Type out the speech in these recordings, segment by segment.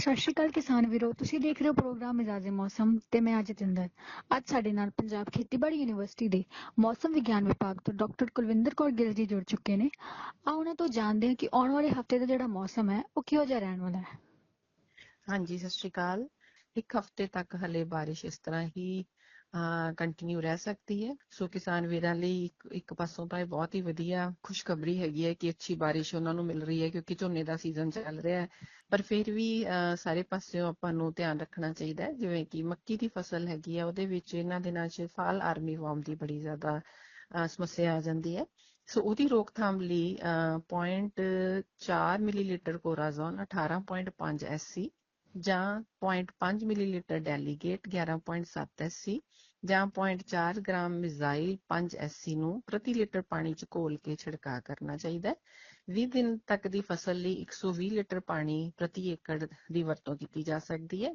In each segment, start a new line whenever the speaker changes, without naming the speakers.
ਸਤਿ ਸ਼੍ਰੀ ਅਕਾਲ ਕਿਸਾਨ ਵੀਰੋ, ਤੁਸੀਂ ਦੇਖ ਰਹੇ ਹੋ ਪ੍ਰੋਗਰਾਮ ਮਿਜ਼ਾਜੇ ਮੌਸਮ ਤੇ ਮੈਂ ਅਜਿਤਿੰਦਰ ਅੱਜ ਸਾਡੇ ਨਾਲ ਪੰਜਾਬ ਖੇਤੀਬਾੜੀ ਯੂਨੀਵਰਸਿਟੀ ਦੇ ਮੌਸਮ ਵਿਗਿਆਨ ਵਿਭਾਗ ਤੋਂ ਡਾਕਟਰ ਕੁਲਵਿੰਦਰ ਕੌਰ ਗਿੱਲ ਜੀ ਜੁੜ ਚੁੱਕੇ ਨੇ। ਆ ਉਹਨਾਂ ਤੋਂ ਜਾਣਦੇ ਹਾਂ ਕਿ ਆਉਣ ਵਾਲੇ ਹਫ਼ਤੇ ਦਾ ਜਿਹੜਾ ਮੌਸਮ ਹੈ, ਉਹ ਕਿਹੋ ਜਿਹਾ ਰਹਿਣ ਵਾਲਾ ਹੈ।
ਹਾਂਜੀ, ਸਤਿ ਸ਼੍ਰੀ ਅਕਾਲ। ਇੱਕ ਹਫ਼ਤੇ ਤੱਕ ਹਲੇ ਬਾਰਿਸ਼ ਇਸ ਤਰ੍ਹਾਂ ਹੀ ਕੰਟੀਨਿਊ ਰਹਿ ਸਕਦੀ ਹੈ। ਸੋ ਕਿਸਾਨ ਵੀਰਾਂ ਲਈ ਇੱਕ ਪਾਸੋਂ ਤਾਂ ਇਹ ਬਹੁਤ ਹੀ ਵਧੀਆ ਖੁਸ਼ਖਬਰੀ ਹੈਗੀ ਹੈ ਕਿ ਅੱਛੀ ਬਾਰਿਸ਼ ਉਹਨਾਂ ਨੂੰ ਮਿਲ ਰਹੀ ਹੈ ਕਿਉਂਕਿ ਝੋਨੇ ਦਾ ਸੀਜ਼ਨ ਚੱਲ ਰਿਹਾ ਹੈ। ਪਰ ਫਿਰ ਵੀ ਸਾਰੇ ਪਾਸਿਓਂ ਆਪਾਂ ਨੂੰ ਧਿਆਨ ਰੱਖਣਾ ਚਾਹੀਦਾ ਹੈ ਜਿਵੇਂ ਕਿ ਮੱਕੀ ਦੀ ਫਸਲ ਹੈਗੀ ਹੈ ਉਹਦੇ ਵਿੱਚ ਇਹਨਾਂ ਦਿਨਾਂ 'ਚ ਫਾਲ ਆਰਮੀ ਵਾਰਮ ਦੀ ਬੜੀ ਜ਼ਿਆਦਾ ਸਮੱਸਿਆ ਆ ਜਾਂਦੀ ਹੈ। ਸੋ ਉਹਦੀ ਰੋਕਥਾਮ ਲਈ ਅਹ, 0.4 ਮਿਲੀਲੀਟਰ ਕੋਰਾਜ਼ੋਨ 18.5 ਐਸਸੀ ਜਾਂ 0.5 ਮਿਲੀਲੀਟਰ ਡੈਲੀਗੇਟ 11.7 ਐਸਸੀ ਜਾਂ 0.4 ਗ੍ਰਾਮ ਮਿਜ਼ਾਈਲ 5 ਐਸਸੀ ਨੂੰ ਪ੍ਰਤੀ ਲੀਟਰ ਪਾਣੀ ਚ ਘੋਲ ਕੇ ਛਿੜਕਾਅ ਕਰਨਾ ਚਾਹੀਦਾ ਹੈ। 20 ਦਿਨ ਤੱਕ ਦੀ ਫਸਲ ਲਈ 120 ਲੀਟਰ ਪਾਣੀ ਪ੍ਰਤੀ ਏਕੜ ਦੀ ਵਰਤੋਂ ਕੀਤੀ ਜਾ ਸਕਦੀ ਹੈ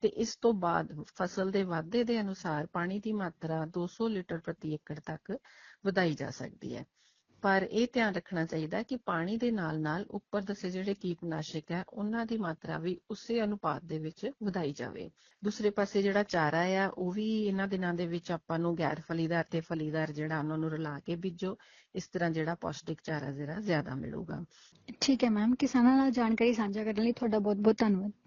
ਤੇ ਇਸ ਤੋਂ ਬਾਅਦ ਫਸਲ ਦੇ ਵਾਧੇ ਦੇ ਅਨੁਸਾਰ ਪਾਣੀ ਦੀ ਮਾਤਰਾ 200 ਲੀਟਰ ਪ੍ਰਤੀ ਏਕੜ ਤੱਕ ਵਧਾਈ ਜਾ ਸਕਦੀ ਹੈ। ਪਰ ਇਹ ਧਿਆਨ ਰੱਖਣਾ ਚਾਹੀਦਾ ਹੈ ਕਿ ਪਾਣੀ ਦੇ ਨਾਲ-ਨਾਲ ਉੱਪਰ ਦੱਸੇ ਜਿਹੜੇ ਕੀਟਨਾਸ਼ਕ ਹੈ, ਉਹਨਾਂ ਦੀ ਮਾਤਰਾ ਵੀ ਉਸੇ ਅਨੁਪਾਤ ਦੇ ਵਿੱਚ ਵਧਾਈ ਜਾਵੇ। ਦੂਸਰੇ ਪਾਸੇ ਜਿਹੜਾ ਚਾਰਾ ਆ, ਉਹ ਵੀ ਇਹਨਾਂ ਦਿਨਾਂ ਦੇ ਵਿੱਚ ਆਪਾਂ ਨੂੰ ਗੈਰ ਫਲੀਦਾਰ ਤੇ ਫਲੀਦਾਰ ਜਿਹੜਾ ਉਹਨਾਂ ਨੂੰ ਰਲਾ ਕੇ ਬੀਜੋ, ਇਸ ਤਰ੍ਹਾਂ ਜਿਹੜਾ ਪੌਸ਼ਟਿਕ ਚਾਰਾ ਜਿਹੜਾ ਜ਼ਿਆਦਾ ਮਿਲੂਗਾ।
ਠੀਕ ਹੈ ਮੈਮ, ਕਿਸਾਨਾਂ ਨਾਲ ਜਾਣਕਾਰੀ ਸਾਂਝਾ ਕਰਨ ਲਈ ਤੁਹਾਡਾ ਬਹੁਤ ਬਹੁਤ ਧੰਨਵਾਦ।